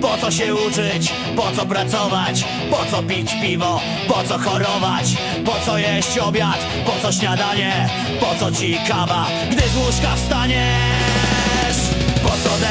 Po co się uczyć? Po co pracować? Po co pić piwo? Po co chorować? Po co jeść obiad? Po co śniadanie? Po co ci kawa? Gdy z łóżka wstaniesz Po co